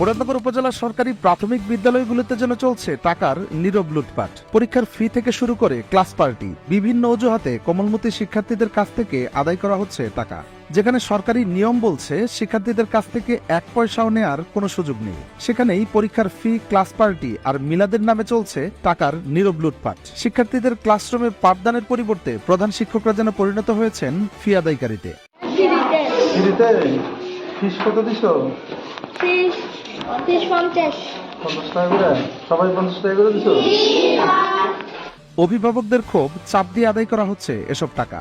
মুরাদনগর উপজেলার সরকারি প্রাথমিক বিদ্যালয়গুলোতে যেন চলছে টাকার নীরব লুটপাট। পরীক্ষার ফি থেকে শুরু করে ক্লাস পার্টি বিভিন্ন অজুহাতে কোমলমতি শিক্ষার্থীদের কাছ থেকে আদায় করা হচ্ছে টাকা। যেখানে সরকারি নিয়ম বলছে শিক্ষার্থীদের কাছ থেকে এক পয়সাও নেয়ার কোনো সুযোগ নেই। সেখানেই পরীক্ষার ফি ক্লাস পার্টি আর মিলাদের নামে চলছে টাকার নীরব লুটপাট। শিক্ষার্থীদের ক্লাসরুমে পাঠদানের পরিবর্তে প্রধান শিক্ষকরা যেন পরিণত হয়েছেন ফি আদায়কারীতে। ফিস কত দিছ? সবাই পঞ্চাশ টাকা করে দিছ? অভিভাবকদের ক্ষোভ চাপ দিয়ে আদায় করা হচ্ছে এসব টাকা।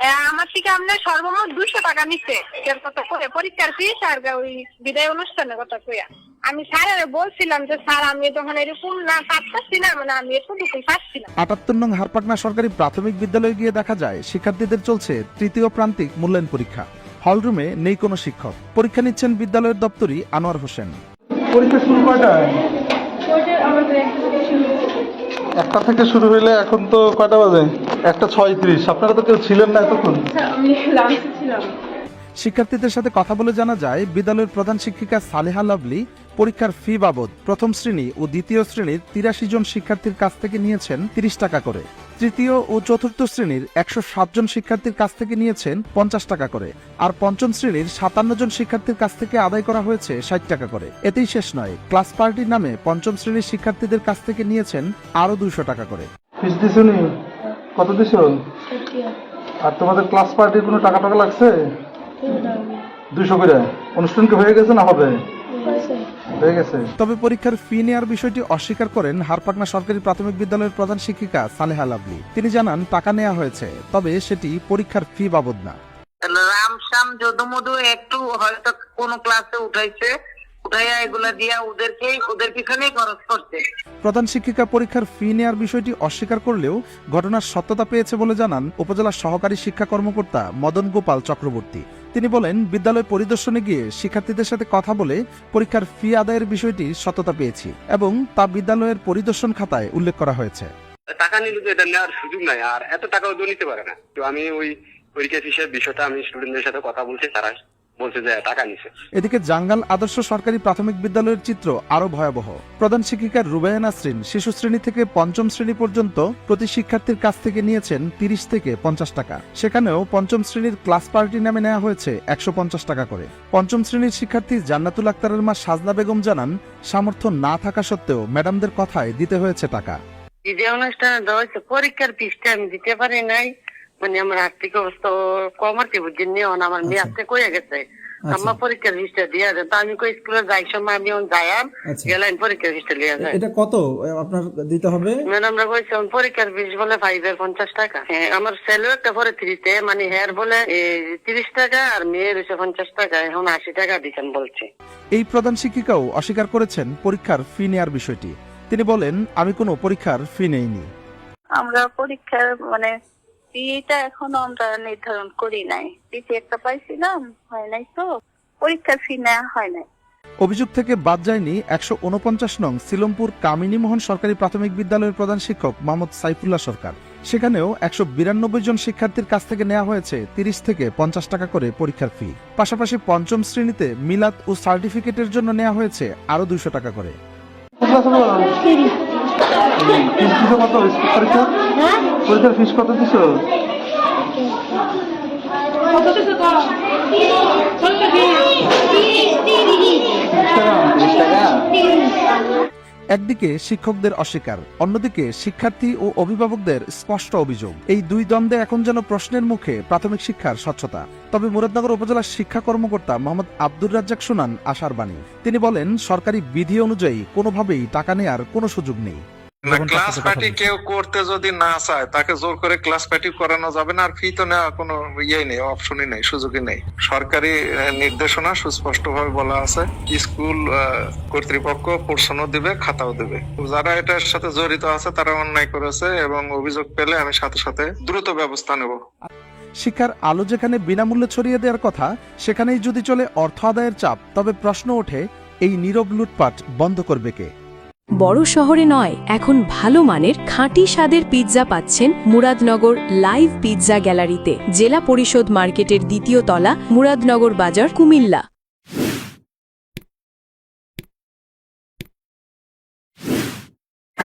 হ্যাঁ, আমার থেকে আপনার সর্বমোট দুশো টাকা নিচ্ছে। কথা পরীক্ষার ফিস আর ওই বিদায় অনুষ্ঠানের কথা কইয়া আমি স্যারের বলছিলাম যে স্যার আমি তখন এরকম না পারতাছি না মানে আমি এতটুকুই পারছি না। আটাত্তর নং হারপাকনা সরকারি প্রাথমিক বিদ্যালয়ে গিয়ে দেখা যায় শিক্ষার্থীদের চলছে তৃতীয় প্রান্তিক মূল্যায়ন পরীক্ষা। হলরুমে নেই কোনো শিক্ষক। পরীক্ষা নিচ্ছেন বিদ্যালয়ের দপ্তরি আনোয়ার হোসেন। পরীক্ষা শুরু কয়টায়? একটা থেকে শুরু হইলে এখন তো কয়টা বাজে? একটা ছয়ত্রিশ। আপনারা তো কেউ ছিলেন না এতক্ষণ। শিক্ষার্থীদের সাথে কথা বলে জানা যায় বিদ্যালয়ের প্রধান শিক্ষিকা সালেহা লাভলি পরীক্ষার ফি বাবদ প্রথম শ্রেণি ও দ্বিতীয় শ্রেণির তিরাশি জন শিক্ষার্থীর কাছ থেকে নিয়েছেন তিরিশ টাকা করে। তৃতীয় ও চতুর্থ শ্রেণির একশো জন শিক্ষার্থীর কাছ থেকে নিয়েছেন পঞ্চাশ টাকা করে আর পঞ্চম শ্রেণির সাতান্ন জন শিক্ষার্থীর কাছ থেকে আদায় করা হয়েছে ষাট টাকা করে। এতেই শেষ নয় ক্লাস পার্টির নামে পঞ্চম শ্রেণির শিক্ষার্থীদের কাছ থেকে নিয়েছেন আরও দুইশো টাকা করে। কত দিছ? আর তোমাদের ক্লাস পার্টির কোনো টাকা টাকা লাগছে? দুইশো করে। অনুষ্ঠান কি হয়ে গেছে না হবে? তবে পরীক্ষার ফি নেওয়ার বিষয়টি অস্বীকার করেন হারপাকনা সরকারি প্রাথমিক বিদ্যালয়ের প্রধান শিক্ষিকা সালেহা লাভলি তিনি জানান টাকা নেওয়া হয়েছে তবে সেটি পরীক্ষার ফি বাবদ না। রামশ্যাম যদুমধু একটু হয়তো কোনো ক্লাসে উঠাইছে উঠাইয়া এগুলা দিয়া ওদেরকেই ওদের পিছনেই খরচ করছে। প্রধান শিক্ষিকা পরীক্ষার ফি নেওয়ার বিষয়টি অস্বীকার করলেও ঘটনার সত্যতা পেয়েছে বলে জানান উপজেলা সহকারী শিক্ষা কর্মকর্তা মদন গোপাল চক্রবর্তী। তিনি বলেন, বিদ্যালয় পরিদর্শনে গিয়ে শিক্ষার্থীদের সাথে কথা বলে পরীক্ষার ফি আদায়ের বিষয়টি সততা পেয়েছি এবং তা বিদ্যালয়ের পরিদর্শন খাতায় উল্লেখ করা হয়েছে। টাকা নিলে এটা নেওয়ার সুযোগ নাই, আর এত টাকাও তো নিতে পারে না। তো আমি ওই পরীক্ষা ফিসের বিষয়টা আমি স্টুডেন্টদের সাথে কথা বলছি, তারা বলছে যে টাকা নিছে। এদিকে জাঙ্গাল আদর্শ সরকারি প্রাথমিক বিদ্যালয়ের চিত্র আরও ভয়াবহ। প্রধান শিক্ষিকা রুবায়া নাসরিন শিশু শ্রেণি থেকে পঞ্চম শ্রেণি পর্যন্ত প্রতি শিক্ষার্থীর কাছ থেকে নিয়েছেন তিরিশ থেকে পঞ্চাশ টাকা। সেখানেও পঞ্চম শ্রেণির ক্লাস পার্টি নামে নেওয়া হয়েছে একশো পঞ্চাশ টাকা করে। পঞ্চম শ্রেণির শিক্ষার্থী জান্নাতুল আক্তারের মা সাজনা বেগম জানান সামর্থ্য না থাকা সত্ত্বেও ম্যাডামদের কথায় দিতে হয়েছে টাকা। বিদায় অনুষ্ঠানে দেওয়া হয়েছে পরীক্ষার ফিসটা আমি দিতে পারি নাই। মানে আমার আর্থিক অবস্থা কম আর কি বুঝিনি আমার মেয়ে আজকে কয়ে গেছে আমার পরীক্ষার ফিসটা দিয়ে দেন তো আমি কই স্কুলে যাই সময় আমি যাইম গেলাম পরীক্ষার ফিসটা লিয়ে যায় এটা কত আপনার দিতে হবে? ম্যাডামরা কইছে আমার পরীক্ষার ফিস বলে ফাইভের পঞ্চাশ টাকা। হ্যাঁ আমার ছেলেও একটা পরে থ্রিতে মানে হেয়ার বলে তিরিশ টাকা আর মেয়ের হচ্ছে পঞ্চাশ টাকা এখন আশি টাকা দিচ্ছেন বলছে। এই প্রধান শিক্ষিকাও অস্বীকার করেছেন পরীক্ষার ফি নেয়ার বিষয়টি। তিনি বলেন আমি কোনো পরীক্ষার ফি নেইনি। আমরা পরীক্ষার মানে ফিটা এখনও আমরা নির্ধারণ করি নাই। ফিসি একটা পাইছিলাম হয় নাই তো? পরীক্ষার ফি নেওয়া হয় নাই। অভিযোগ থেকে বাদ যায়নি একশো উনপঞ্চাশ নং সিলমপুর কামিনী মোহন সরকারি প্রাথমিক বিদ্যালয়ের প্রধান শিক্ষক মোহাম্মদ সাইফুল্লাহ সরকার। সেখানেও একশো বিরানব্বই জন শিক্ষার্থীর কাছ থেকে নেওয়া হয়েছে তিরিশ থেকে পঞ্চাশ টাকা করে পরীক্ষার ফি পাশাপাশি পঞ্চম শ্রেণীতে মিলাদ ও সার্টিফিকেটের জন্য নেওয়া হয়েছে আরও দুইশো টাকা করে? ফিস দিছো কত পরীক্ষা? পরীক্ষার ফিস কত দিছ? একদিকে শিক্ষকদের অস্বীকার অন্যদিকে শিক্ষার্থী ও অভিভাবকদের স্পষ্ট অভিযোগ। এই দুই দ্বন্দ্বে এখন যেন প্রশ্নের মুখে প্রাথমিক শিক্ষার স্বচ্ছতা। তবে মুরাদনগর উপজেলার শিক্ষা কর্মকর্তা মোহাম্মদ আব্দুর রাজ্জাক শুনান আশার বাণী। তিনি বলেন সরকারি বিধি অনুযায়ী কোনোভাবেই টাকা নেয়ার কোনো সুযোগ নেই। ক্লাস পার্টি কেউ করতে যদি না চায় তাকে জোর করে ক্লাস পার্টি করানো যাবে না আর ফি তো নেওয়া কোনো ইয়ে নেই অপশনই নেই সুযোগই নেই। সরকারি নির্দেশনা সুস্পষ্ট ভাবে বলা আছে স্কুল কর্তৃপক্ষ পোর্শনও দিবে খাতাও দিবে। যারা এটার সাথে জড়িত আছে তারা অন্যায় করেছে এবং অভিযোগ পেলে আমি সাথে সাথে দ্রুত ব্যবস্থা নেব। শিক্ষার আলো যেখানে বিনামূল্যে ছড়িয়ে দেওয়ার কথা সেখানেই যদি চলে অর্থ আদায়ের চাপ তবে প্রশ্ন ওঠে এই নীরব লুটপাট বন্ধ করবে কে? বড় শহরে নয়, এখন ভালো মানের খাঁটি স্বাদের পিৎজা পাচ্ছেন মুরাদনগর লাইভ পিৎজা গ্যালারিতে, জেলা পরিষদ মার্কেটের দ্বিতীয় তলা মুরাদনগর বাজার কুমিল্লা।